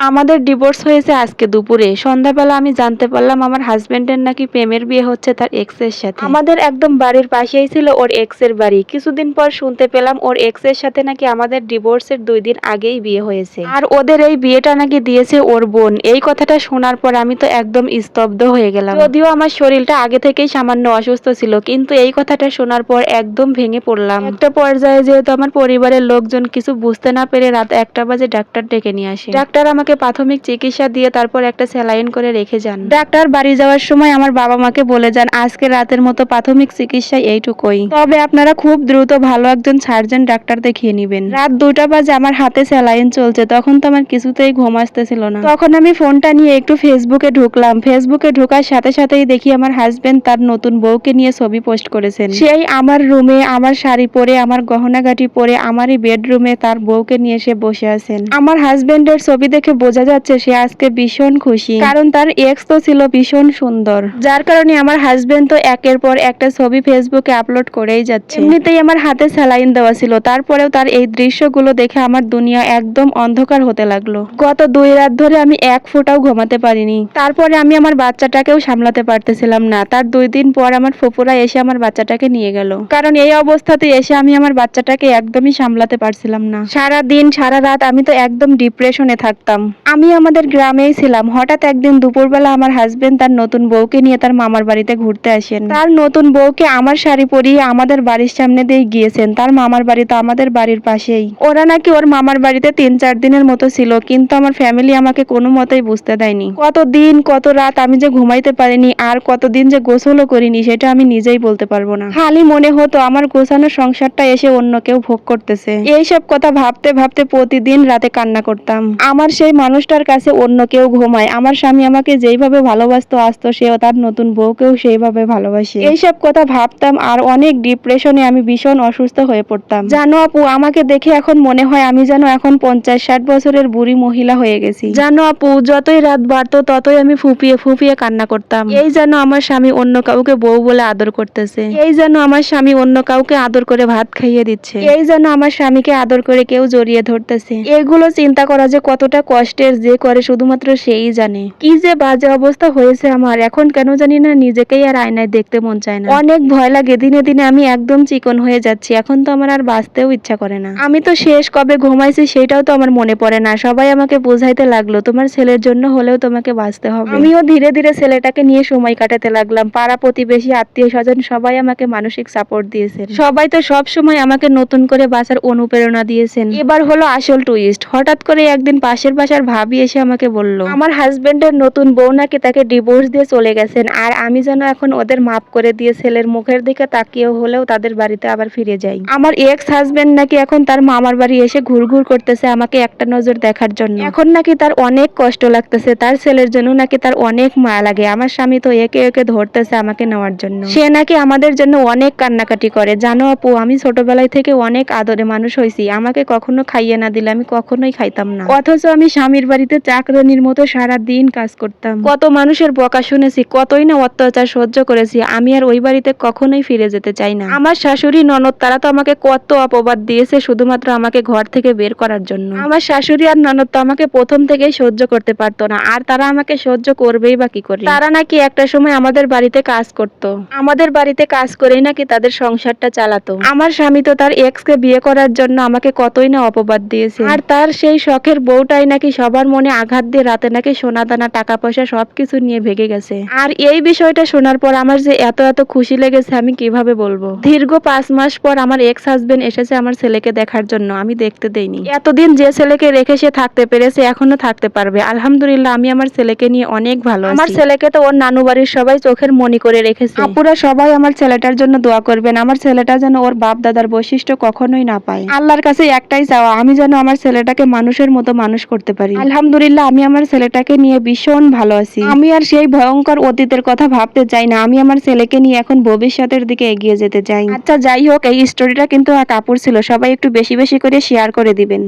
আমাদের ডিভোর্স হয়েছে আজকে দুপুরে। সন্ধ্যাবেলা আমি জানতে পারলাম আমার হাজবেন্ডের নাকি প্রেমের বিয়ে হচ্ছে তার এক্সের সাথে। আমাদের একদম বাড়ির পাশেই ছিল ওর এক্সের বাড়ি। কিছুদিন পর শুনতে পেলাম ওর এক্সের সাথে নাকি আমাদের ডিভোর্সের দুই দিন আগেই বিয়ে হয়েছে। আর ওদের এই বিয়েটা নাকি দিয়েছে ওর বোন। এই কথাটা শোনার পর আমি তো একদম স্তব্ধ হয়ে গেলাম। যদিও আমার শরীরটা আগে থেকেই সামান্য অসুস্থ ছিল, কিন্তু এই কথাটা শোনার পর একদম ভেঙে পড়লাম। একটা পর্যায়ে যেহেতু আমার পরিবারের লোকজন কিছু বুঝতে না পেরে রাত একটা বাজে ডাক্তার ডেকে নিয়ে আসে। ডাক্তার আমাকে প্রাথমিক চিকিৎসা দিয়ে তারপর একটা স্যালাইন করে রেখে যান। ডাক্তার বাড়ি যাওয়ার সময় আমার বাবা মাকে বলে যান, আজকে রাতের মতো প্রাথমিক চিকিৎসা এইটুকুই। তবে আপনারা খুব দ্রুত ভালো একজন সার্জন ডাক্তার দেখিয়ে নেবেন। রাত দুটা বাজে আমার হাতে স্যালাইন চলছে, তখন তো আমার কিছুতেই ঘুম আসতেছিল না। তখন আমি ফোনটা নিয়ে একটু ফেসবুকে ঢুকলাম। ফেসবুকে ঢোকার সাথে সাথেই দেখি আমার হাজবেন্ড তার নতুন বউকে নিয়ে ছবি পোস্ট করেছেন। সেই আমার রুমে আমার শাড়ি পরে, আমার গহনাগাটি পরে, আমারই বেডরুমে তার বউকে নিয়ে এসে বসে আছেন। আমার হাজবেন্ডের ছবি দেখে বোঝা যাচ্ছে সে আজকে ভীষণ খুশি। কারণ তার এক্স তো ছিল ভীষণ সুন্দর। যার কারণে আমার হাজবেন্ড তো একের পর একটা ছবি ফেসবুকে আপলোড করেই যাচ্ছে। এমনিতেই আমার হাতে স্যালাইন দেওয়া ছিল। তারপরেও তার এই দৃশ্যগুলো দেখে আমার দুনিয়া একদম অন্ধকার হতে লাগল। গত দুই রাত ধরে আমি এক ফোঁটাও ঘুমাতে পারিনি। তারপরে আমি আমার বাচ্চাটাকেও সামলাতে পারতেছিলাম না। তার দুই দিন পর আমার ফুপুরা এসে আমার বাচ্চাটাকে নিয়ে গেল। কারণ এই অবস্থাতে এসে আমি আমার বাচ্চাটাকে একদমই সামলাতে পারছিলাম না। সারা দিন সারা রাত আমি তো একদম ডিপ্রেশনে থাকতাম। আমি আমাদের গ্রামেই ছিলাম। হঠাৎ একদিন দুপুরবেলা আমার হাজবেন্ড তার নতুন বউকে নিয়ে তার মামার বাড়িতে ঘুরতে আসেন। তার নতুন বউকে আমার শাড়ি পরিয়ে আমাদের বাড়ির সামনে দিয়ে গিয়েছেন। তার মামার বাড়ি তো আমাদের বাড়ির পাশেই। ওরা নাকি ওর মামার বাড়িতে তিন চার দিনের মতো ছিল, কিন্তু আমার ফ্যামিলি আমাকে কোনো মতেই বুঝতে দেয়নি। কত দিন, কত রাত আমি যে ঘুমাইতে পারিনি, আর কতদিন যে গোসলও করিনি, সেটা আমি নিজেই বলতে পারব না। খালি মনে হতো আমার গোছানো সংসারটা এসে অন্য কেউ ভোগ করতেছে। এইসব কথা ভাবতে ভাবতে প্রতিদিন রাতে কান্না করতাম। আমার সেই মানুষটার কাছে অন্য কেউ ঘুমায়। আমার স্বামী আমাকে যেইভাবে ভালোবাসতো, আসতো, সেও তার নতুন বউকেও সেইভাবে ভালোবাসে। এইসব কথা ভাবতাম আর অনেক ডিপ্রেশনে আমি ভীষণ অসুস্থ হয়ে পড়তাম। জানো আপু, আমাকে দেখে এখন মনে হয় আমি যেন এখন পঞ্চাশ ষাট বছরের বুড়ি মহিলা হয়ে গেছি। জানো আপু, যতই রাত বাড়তো, ততই আমি ফুপিয়ে ফুপিয়ে কান্না করতাম। এই যেন আমার স্বামী অন্য কাউকে বউ বলে আদর করতেছে। এই যেন আমার স্বামী অন্য কাউকে আদর করে ভাত খাইয়ে দিচ্ছে। এই যেন আমার স্বামীকে আদর করে কেউ জড়িয়ে ধরতেছে। এগুলো চিন্তা করা যে কতটা কষ্টের যে করে শুধুমাত্র সেই জানে। কি যে বাজে অবস্থা হয়েছে আমার, এখন কেন জানি না নিজেকেই আর আয়নায় দেখতে মন চায় না। অনেক ভয় লাগে, দিনে দিনে আমি একদম চিকন হয়ে যাচ্ছি, এখন তো আমার আর বাঁচতেও ইচ্ছা করে না। আমি তো শেষ কবে ঘুমাইছি সেটাও তো আমার মনে পড়ে না, সবাই আমাকে বোঝাইতে লাগল, তোমার ছেলের জন্য হলেও তোমাকে বাঁচতে হবে। আমিও ধীরে ধীরে ছেলেটাকে নিয়ে সময় কাটাতে লাগলাম, পাড়া প্রতিবেশী, আত্মীয় স্বজন সবাই আমাকে মানসিক সাপোর্ট দিয়েছেন। সবাই তো সব সময় আমাকে নতুন করে বাঁচার অনুপ্রেরণা দিয়েছেন। এবার হলো আসল টুইস্ট হঠাৎ করে একদিন পাশের বাসার ভাবি এসে আমাকে বলল, আমার হাজবেন্ডের নতুন বউ নাকি তাকে ডিভোর্স দিয়ে চলে গেছেন, আর আমি যেন এখন ওদের মাফ করে দিয়ে ছেলের মুখের দিকে তাকিয়ে হলেও তাদের বাড়িতে আবার ফিরে যাই। আমার এক্স হাজবেন্ড নাকি এখন তার মামার বাড়ি এসে ঘুরঘুর করতেছে আমাকে একটা নজর দেখার জন্য। এখন নাকি তার অনেক কষ্ট লাগতেছে, তার ছেলের জন্য নাকি তার অনেক মায়া লাগে, আমার স্বামী তো একে একে ধরতেছে আমাকে নেওয়ার জন্য। সে নাকি আমাদের জন্য অনেক কান্নাকাটি করে, জানো আপু, আমি ছোটবেলায় থেকে অনেক আদরে মানুষ হয়েছি, আমাকে কখনো খাইয়ে না দিলে আমি কখনোই খাইতাম না। অথচ আমি স্বামীর বাড়িতে চাকরানির মতো সারা দিন কাজ করতাম। কত মানুষের বকা শুনেছি, কতই না অত্যাচার সহ্য করেছি, আমি আর ওই বাড়িতে কখনোই ফিরে যেতে চাই না। আমার শাশুড়ি, ননদ, তারা তো আমাকে কত অপবাদ দিয়েছে, শুধুমাত্র আমাকে ঘর থেকে বের করার জন্য। আমার শাশুড়ি আর ননদ তো আমাকে প্রথম থেকেই সহ্য করতে পারতো না, আর তারা আমাকে সহ্য করবেই বা কি করে? তারা নাকি একটা সময় আমাদের বাড়িতে কাজ করত। আমাদের বাড়িতে কাজ করেই নাকি তাদের সংসারটা চালাতো। আমার স্বামী তো তার এক্স কে বিয়ে করার জন্য আমাকে কতই না অপবাদ দিয়েছে। আর তার সেই শখের বউটাই নাকি সবার মনে আঘাত দিয়ে রাতে নাকি সোনা দানা টাকা পয়সা সবকিছু নিয়ে ভেগে গেছে। আর এই বিষয়টা শোনার পর আমার যে এত এত খুশি লেগেছে আমি কীভাবে বলব? দীর্ঘ পাঁচ মাস পর আমার এক্স হাজবেন্ড এসেছে আমার ছেলেকে দেখার জন্য। আমি দেখতে দেইনি। এতদিন যে ছেলেকে রেখে সে থাকতে পেরেছে এখনও থাকতে পারবে। আলহামদুলিল্লাহ আমি আমার ছেলেকে নিয়ে অনেক ভালো আমার ছেলেকে তো ওর নানু বাড়ির সবাই চোখের মনি করে রেখেছে। আপুরা সবাই আমার ছেলেটার জন্য দোয়া করবেন। আমার ছেলেটা যেন ওর বাপ দাদার বৈশিষ্ট্য কখনোই না পায়। আল্লাহর কাছে একটাই চাওয়া আমি যেন আমার ছেলেটাকে মানুষের মতো মানুষ করতে পারি। আলহামদুলিল্লাহ আমি আমার ছেলেটাকে নিয়ে ভীষণ ভালো আছি। আমি আর সেই ভয়ঙ্কর অতীতের কথা ভাবতে চাই না। আমি আমার ছেলেকে নিয়ে এখন ভবিষ্যতের দিকে এগিয়ে যেতে চাই। আচ্ছা যাই হোক এই স্টোরিটা কিন্তু আপুর ছিল। সবাই একটু বেশি বেশি করে শেয়ার করে দিবেন।